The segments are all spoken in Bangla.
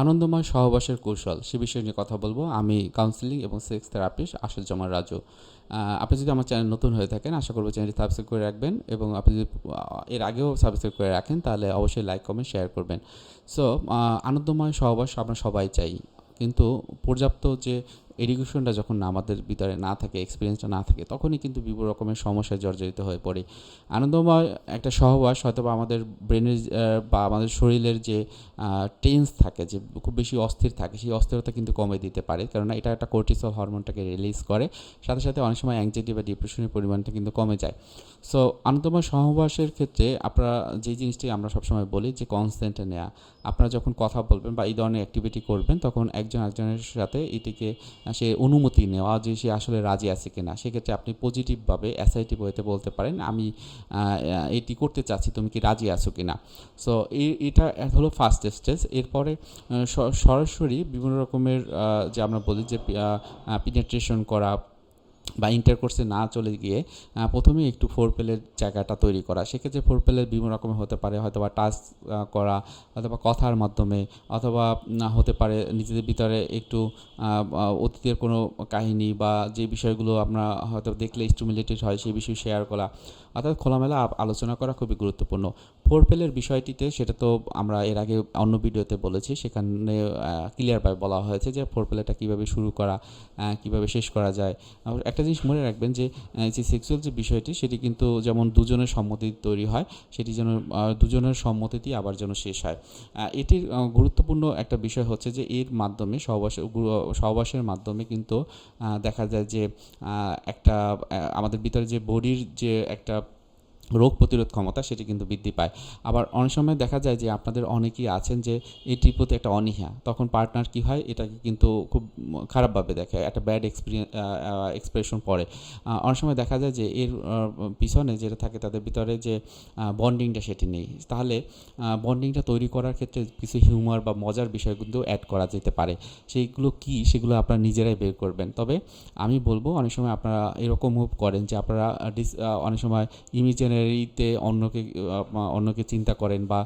আনন্দময় সহবাসের কৌশল, সে বিষয়ে নিয়ে কথা বলব। আমি কাউন্সিলিং এবং সেক্স থেরাপিস্ট আসল জমার রাজু। আপনি যদি আমার চ্যানেল নতুন হয়ে থাকেন, আশা করব চ্যানেলটি সাবস্ক্রাইব করে রাখবেন এবং আপনি যদি এর আগেও সাবস্ক্রাইব করে রাখেন, তাহলে অবশ্যই লাইক কমেন্ট শেয়ার করবেন। সো আনন্দময় সহবাস আমরা সবাই চাই। কিন্তু পর্যাপ্ত যে এডুকেশনটা যখন আমাদের ভিতরে না থাকে এক্সপিরিয়েন্সটা না থাকে, তখনই কিন্তু বিভিন্ন রকমের সমস্যায় জর্জরিত হয়ে পড়ে। আনন্দময় একটা সহবাস হয়তো বা আমাদের ব্রেনের বা আমাদের শরীরের যে টেন্স থাকে, যে খুব বেশি অস্থির থাকে, সেই অস্থিরতা কিন্তু কমে দিতে পারে। কেননা এটা একটা কোর্টিসল হরমোনটাকে রিলিজ করে, সাথে সাথে অনেক সময় অ্যাংজাইটি বা ডিপ্রেশনের পরিমাণটা কিন্তু কমে যায়। সো আনন্দময় সহবাসের ক্ষেত্রে আপনারা যে জিনিসটি আমরা সবসময় বলি যে কনসেন্টে নেওয়া আপনারা যখন কথা বলবেন বা এই ধরনের অ্যাক্টিভিটি করবেন, তখন একজন একজনের সাথে এটিকে সে অনুমতি নেওয়া যে সে আসলে রাজি আছে কিনা, সেক্ষেত্রে আপনি পজিটিভভাবে অ্যাসাইটিভ হইতে বলতে পারেন, আমি এটি করতে চাচ্ছি, তুমি কি রাজি আছো কিনা? সো এটা হলো ফার্স্ট স্টেজ এরপরে সরাসরি বিভিন্ন রকমের যে আমরা বলি যে পিনেট্রেশন করা বা ইন্টার কোর্সে না চলে গিয়ে প্রথমেই একটু ফোর পেলের জায়গাটা তৈরি করা। সেক্ষেত্রে ফোর পেলের বিভিন্ন রকমের হতে পারে হয়তো বা টাচ করা, অথবা কথার মাধ্যমে, অথবা হতে পারে নিজেদের ভিতরে একটু অতীতের কোনো কাহিনী বা যে বিষয়গুলো আমরা হয়তো দেখলে স্টিমুলেটেড হয়, সেই বিষয়ে শেয়ার করা। অর্থাৎ খোলামেলা আলোচনা করা খুবই গুরুত্বপূর্ণ। ফোর পেলের বিষয়টিতে, সেটা তো আমরা এর আগে অন্য ভিডিওতে বলেছি, সেখানে ক্লিয়ারভাবে বলা হয়েছে যে ফোর পেলেটা কীভাবে শুরু করা কীভাবে শেষ করা যায়। আর একটা জিনিস মনে রাখবেন যে যে সেক্সুয়াল যে বিষয়টি, সেটি কিন্তু যেমন দুজনের সম্মতি তৈরি হয়, সেটি যেন দুজনের সম্মতিতেই আবার যেন শেষ হয়। এটির গুরুত্বপূর্ণ একটা বিষয় হচ্ছে যে, এর মাধ্যমে সহবাস সহবাসের মাধ্যমে কিন্তু দেখা যায় যে একটা আমাদের ভিতরে যে বডির যে একটা রোগ প্রতিরোধ ক্ষমতা সেটি কিন্তু বৃদ্ধি পায়। আবার অনেক সময় দেখা যায় যে আপনাদের অনেকেই আছেন যে এটির প্রতি একটা অনীহা, তখন পার্টনার কি হয়? এটাকে কিন্তু খুব খারাপভাবে দেখে, একটা ব্যাড এক্সপিরিয়েন্স এক্সপ্রেশন পড়ে। অনেক সময় দেখা যায় যে এর পিছনে যেটা থাকে তাদের ভিতরে যে বন্ডিংটা সেটি নেই। তাহলে বন্ডিংটা তৈরি করার ক্ষেত্রে কিছু হিউমার বা মজার বিষয় কিন্তু অ্যাড করা যেতে পারে। সেইগুলো কি? সেগুলো আপনারা নিজেরাই বের করবেন। তবে আমি বলব, অনেক সময় আপনারা এরকম মুভ করেন যে আপনারা অনেক সময় ইমিজিনারিতে অন্যকে অন্যকে চিন্তা করেন বা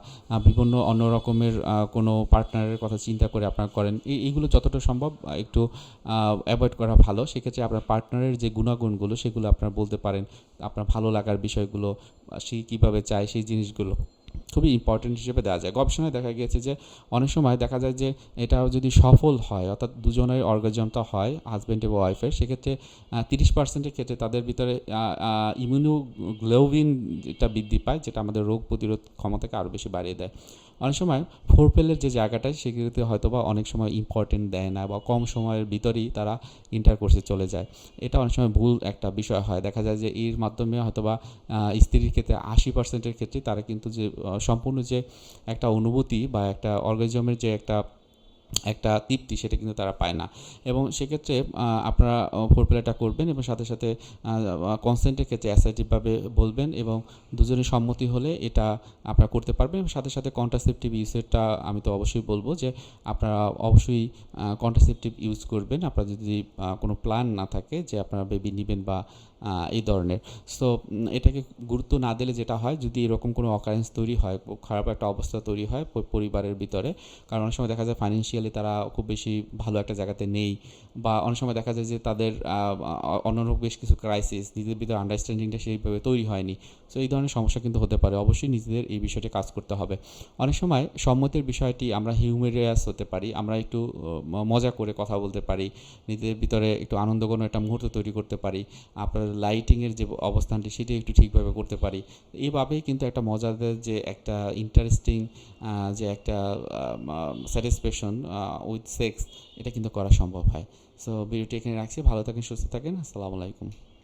বিভিন্ন অন্য রকমের কোনো পার্টনারের কথা চিন্তা করে আপনারা করেন, এই, এইগুলো যতটা সম্ভব একটু অ্যাভয়েড করা ভালো। সেক্ষেত্রে আপনার পার্টনারের যে গুণাগুণগুলো, সেগুলো আপনার বলতে পারেন, আপনার ভালো লাগার বিষয়গুলো, সে কীভাবে চায় সেই জিনিসগুলো। খুবই ইম্পর্টেন্ট হিসেবে দেওয়া যায়। গবেষণায় দেখা গিয়েছে যে, অনেক সময় দেখা যায় যে, এটাও যদি সফল হয়, অর্থাৎ দুজনের অর্গাজমটা হয় হাজব্যান্ড এবং ওয়াইফের সেক্ষেত্রে তিরিশ পার্সেন্টের ক্ষেত্রে তাদের ভিতরে ইমিউনোগ্লোবিন যেটা বৃদ্ধি পায়, যেটা আমাদের রোগ প্রতিরোধ ক্ষমতাকে আরও বেশি বাড়িয়ে দেয়। অনেক সময় ফোর পেলের যে জায়গাটায় সেগুলোতে হয়তো বা অনেক সময় ইম্পর্টেন্ট দেয় না বা কম সময়ের ভিতরেই তারা ইন্টার কোর্সে চলে যায়। এটা অনেক সময় ভুল একটা বিষয় হয়। দেখা যায় যে এর মাধ্যমে হয়তো বা স্ত্রীর ক্ষেত্রে আশি পার্সেন্টের ক্ষেত্রে তারা কিন্তু যে সম্পূর্ণ যে একটা অনুভূতি বা একটা অর্গানিজমের যে একটা একটা তৃপ্তি সেটা কিন্তু তারা পায় না। এবং সেক্ষেত্রে আপনারা ফোর প্লেটা করবেন এবং সাথে সাথে কনসেন্টের ক্ষেত্রে অ্যাসাইটিভভাবে বলবেন এবং দুজনে সম্মতি হলে এটা আপনারা করতে পারবেন। এবং সাথে সাথে কন্ট্রাসেপটিভ ইউজেরটা আমি তো অবশ্যই বলব যে, আপনারা অবশ্যই কন্ট্রাসেপটিভ ইউজ করবেন। আপনার যদি কোনো প্ল্যান না থাকে যে, আপনারা বেবি নেবেন বা এই ধরনের। সো এটাকে গুরুত্ব না দিলে যেটা হয়, যদি এরকম কোনো অকারেন্স তৈরি হয়, খারাপ একটা অবস্থা তৈরি হয় পরিবারের ভিতরে, কারণ অনেক সময় দেখা যায় ফাইন্যান্সিয়ালি তারা খুব বেশি ভালো একটা জায়গাতে নেই, বা অনেক সময় দেখা যায় যে তাদের অন্যান্য বেশ কিছু ক্রাইসিস নিজেদের ভিতরে আন্ডারস্ট্যান্ডিংটা সেইভাবে তৈরি হয়নি। সো এই ধরনের সমস্যা কিন্তু হতে পারে। অবশ্যই নিজেদের এই বিষয়টি কাজ করতে হবে। অনেক সময় সম্মতির বিষয়টি আমরা হিউমেরিয়াস হতে পারি, আমরা একটু মজা করে কথা বলতে পারি, নিজেদের ভিতরে একটু আনন্দঘন একটা মুহূর্ত তৈরি করতে পারি, আপনার লাইটিংয়ের যে অবস্থানটি সেটি একটু ঠিকভাবে করতে পারি। এইভাবেই কিন্তু একটা মজাদার যে একটা ইন্টারেস্টিং যে একটা স্যাটিসফ্যাকশন উইথ সেক্স এটা কিন্তু করা সম্ভব হয়। সো ভিডিওটি এখানে রাখছি। ভালো থাকেন, সুস্থ থাকেন। আসসালামু আলাইকুম।